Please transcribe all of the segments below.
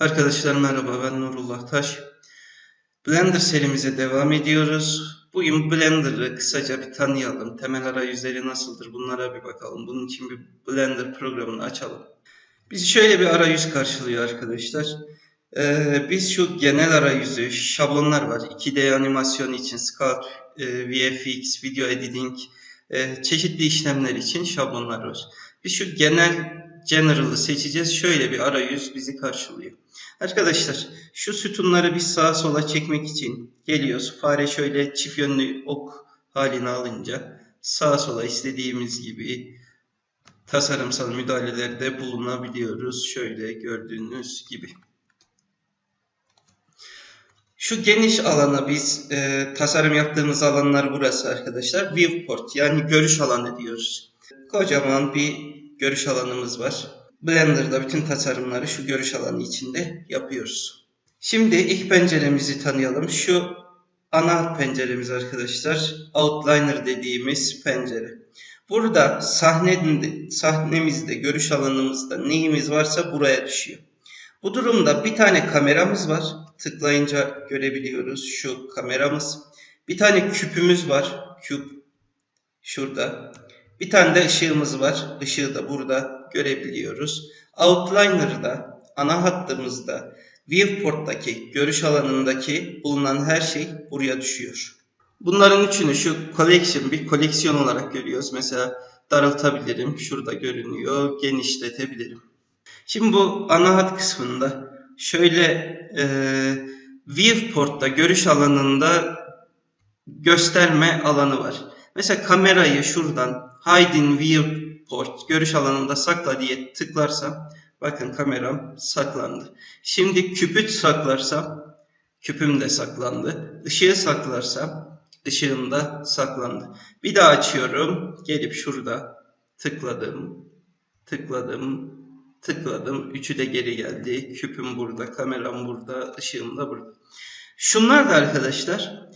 Arkadaşlar merhaba ben Nurullah Taş. Blender serimize devam ediyoruz. Bugün Blender'ı kısaca bir tanıyalım. Temel arayüzleri nasıldır bunlara bir bakalım. Bunun için bir Blender programını açalım. Bizi şöyle bir arayüz karşılıyor arkadaşlar. Ee, biz şu genel arayüzü, şablonlar var. 2D animasyon için, Sculpt, e, VFX, Video Editing, e, çeşitli işlemler için şablonlar var. Biz şu genel General'ı seçeceğiz. Şöyle bir arayüz bizi karşılıyor. Arkadaşlar şu sütunları biz sağa sola çekmek için geliyoruz. Fare şöyle çift yönlü ok haline alınca sağa sola istediğimiz gibi tasarımsal müdahalelerde bulunabiliyoruz. Şöyle gördüğünüz gibi. Şu geniş alana biz e, tasarım yaptığımız alanlar burası arkadaşlar. Viewport yani görüş alanı diyoruz. Kocaman bir görüş alanımız var. Blender'da bütün tasarımları şu görüş alanı içinde yapıyoruz. Şimdi ilk penceremizi tanıyalım. Şu ana penceremiz arkadaşlar. Outliner dediğimiz pencere. Burada sahnemizde, sahnemizde, görüş alanımızda neyimiz varsa buraya düşüyor. Bu durumda bir tane kameramız var. Tıklayınca görebiliyoruz şu kameramız. Bir tane küpümüz var. Küp şurada. Bir tane de ışığımız var. Işığı da burada görebiliyoruz. Outliner,'da ana hattımızda viewport'taki görüş alanındaki bulunan her şey buraya düşüyor. Bunların üçünü şu collection bir koleksiyon olarak görüyoruz. Mesela daraltabilirim. Şurada görünüyor. Genişletebilirim. Şimdi bu ana hat kısmında şöyle e, viewport'ta görüş alanında gösterme alanı var. Mesela kamerayı şuradan hide in viewport görüş alanında sakla diye tıklarsam bakın kameram saklandı. Şimdi küpü saklarsam küpüm de saklandı. Işığı saklarsam ışığım da saklandı. Bir daha açıyorum. Gelip şurada tıkladım. Tıkladım. Tıkladım. Üçü de geri geldi. Küpüm burada, kameram burada, ışığım da burada. Şunlar da arkadaşlar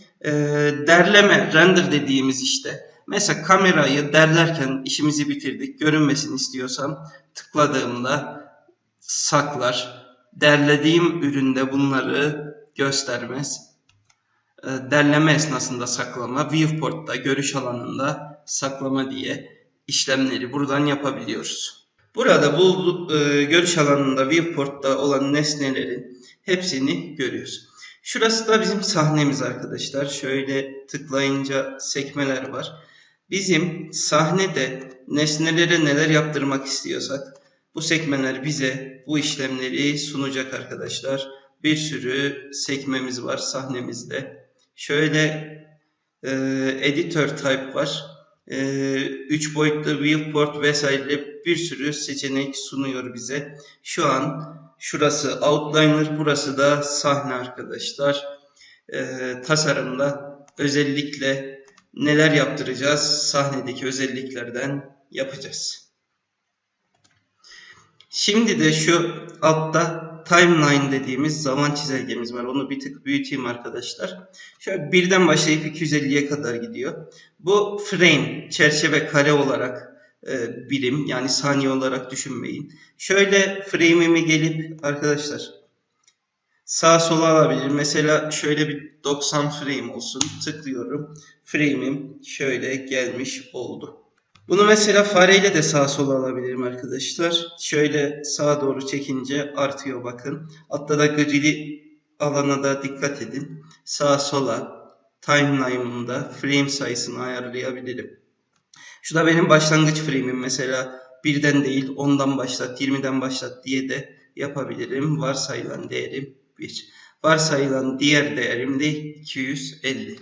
derleme, render dediğimiz işte. Mesela kamerayı derlerken işimizi bitirdik. Görünmesini istiyorsam tıkladığımda saklar. Derlediğim üründe bunları göstermez. E, derleme esnasında saklama, viewport'ta, görüş alanında saklama diye işlemleri buradan yapabiliyoruz. Burada bu e, görüş alanında, viewport'ta olan nesnelerin hepsini görüyoruz. Şurası da bizim sahnemiz arkadaşlar. Şöyle tıklayınca sekmeler var. Bizim sahnede nesnelere neler yaptırmak istiyorsak bu sekmeler bize bu işlemleri sunacak arkadaşlar. Bir sürü sekmemiz var sahnemizde. Şöyle e, editor type var. E, üç boyutlu viewport vesaire bir sürü seçenek sunuyor bize. Şu an Şurası outliner, burası da sahne arkadaşlar. Ee, tasarımda özellikle neler yaptıracağız? Sahnedeki özelliklerden yapacağız. Şimdi de şu altta timeline dediğimiz zaman çizelgemiz var. Onu bir tık büyüteyim arkadaşlar. Şöyle birden başlayıp 250'ye kadar gidiyor. Bu frame, çerçeve kare olarak e, birim yani saniye olarak düşünmeyin. Şöyle frame'imi gelip arkadaşlar sağ sola alabilir. Mesela şöyle bir 90 frame olsun. Tıklıyorum. Frame'im şöyle gelmiş oldu. Bunu mesela fareyle de sağa sola alabilirim arkadaşlar. Şöyle sağa doğru çekince artıyor bakın. Altta da grili alana da dikkat edin. Sağa sola timeline'ımda frame sayısını ayarlayabilirim. Şu da benim başlangıç frame'im mesela birden değil 10'dan başlat 20'den başlat diye de yapabilirim. Varsayılan değerim 1. Varsayılan diğer değerim de 250.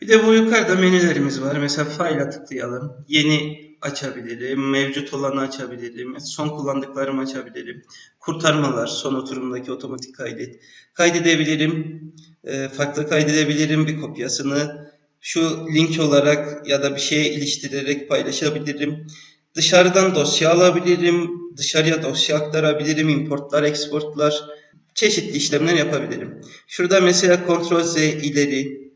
Bir de bu yukarıda menülerimiz var. Mesela file'a tıklayalım. Yeni açabilirim. Mevcut olanı açabilirim. Son kullandıklarımı açabilirim. Kurtarmalar, son oturumdaki otomatik kaydet. Kaydedebilirim. E, farklı kaydedebilirim bir kopyasını şu link olarak ya da bir şeye iliştirerek paylaşabilirim. Dışarıdan dosya alabilirim. Dışarıya dosya aktarabilirim. Importlar, exportlar. Çeşitli işlemler yapabilirim. Şurada mesela Ctrl Z ileri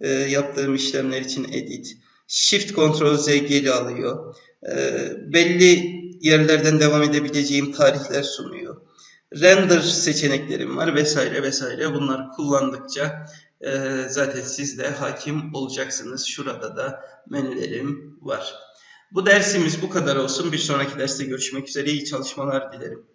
e, yaptığım işlemler için edit. Shift Ctrl Z geri alıyor. E, belli yerlerden devam edebileceğim tarihler sunuyor. render seçeneklerim var vesaire vesaire. Bunları kullandıkça e, zaten siz de hakim olacaksınız. Şurada da menülerim var. Bu dersimiz bu kadar olsun. Bir sonraki derste görüşmek üzere. İyi çalışmalar dilerim.